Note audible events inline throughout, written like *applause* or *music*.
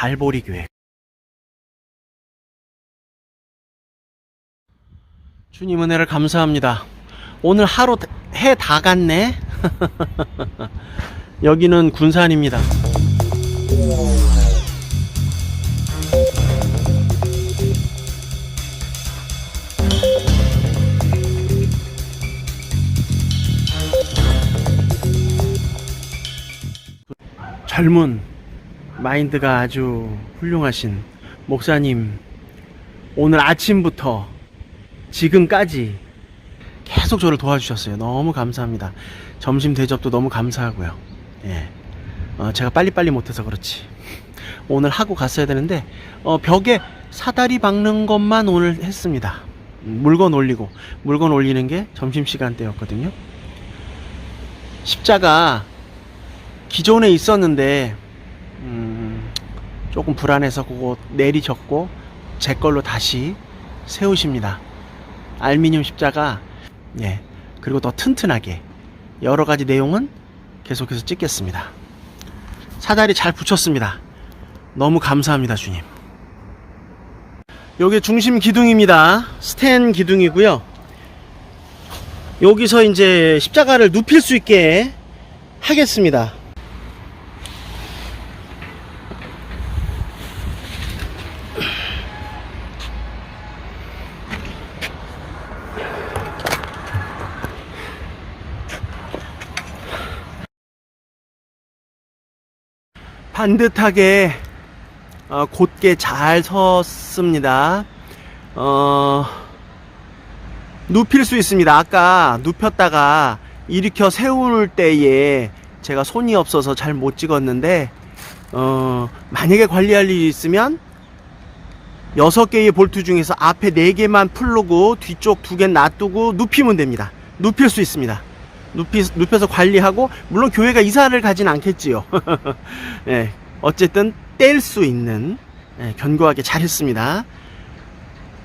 갈보리 교회. 주님 은혜를 감사합니다. 오늘 하루 해 다 갔네. *laughs* 여기는 군산입니다. 젊은 마인드가 아주 훌륭하신 목사님 오늘 아침부터 지금까지 계속 저를 도와주셨어요. 너무 감사합니다. 점심 대접도 너무 감사하고요. 예. 어, 제가 빨리빨리 못해서 그렇지. 오늘 하고 갔어야 되는데, 어, 벽에 사다리 박는 것만 오늘 했습니다. 음, 물건 올리고, 물건 올리는 게 점심시간 때였거든요. 십자가 기존에 있었는데, 음, 조금 불안해서 그거 내리셨고, 제 걸로 다시 세우십니다. 알미늄 십자가, 예. 그리고 더 튼튼하게. 여러 가지 내용은 계속해서 찍겠습니다. 사다리 잘 붙였습니다. 너무 감사합니다, 주님. 여기 중심 기둥입니다. 스텐 기둥이고요. 여기서 이제 십자가를 눕힐 수 있게 하겠습니다. 반듯하게 어, 곧게 잘 섰습니다. 어, 눕힐 수 있습니다. 아까 눕혔다가 일으켜 세울 때에 제가 손이 없어서 잘 못 찍었는데 어, 만약에 관리할 일이 있으면 여섯 개의 볼트 중에서 앞에 네 개만 풀르고 뒤쪽 두개 놔두고 눕히면 됩니다. 눕힐 수 있습니다. 눕히, 눕혀서 관리하고 물론 교회가 이사를 가진 않겠지요. *laughs* 예, 어쨌든 뗄 수 있는 예, 견고하게 잘했습니다.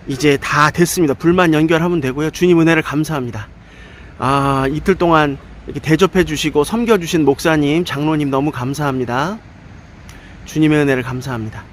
이제 다 됐습니다. 불만 연결하면 되고요. 주님 은혜를 감사합니다. 아 이틀 동안 이렇게 대접해 주시고 섬겨 주신 목사님, 장로님 너무 감사합니다. 주님의 은혜를 감사합니다.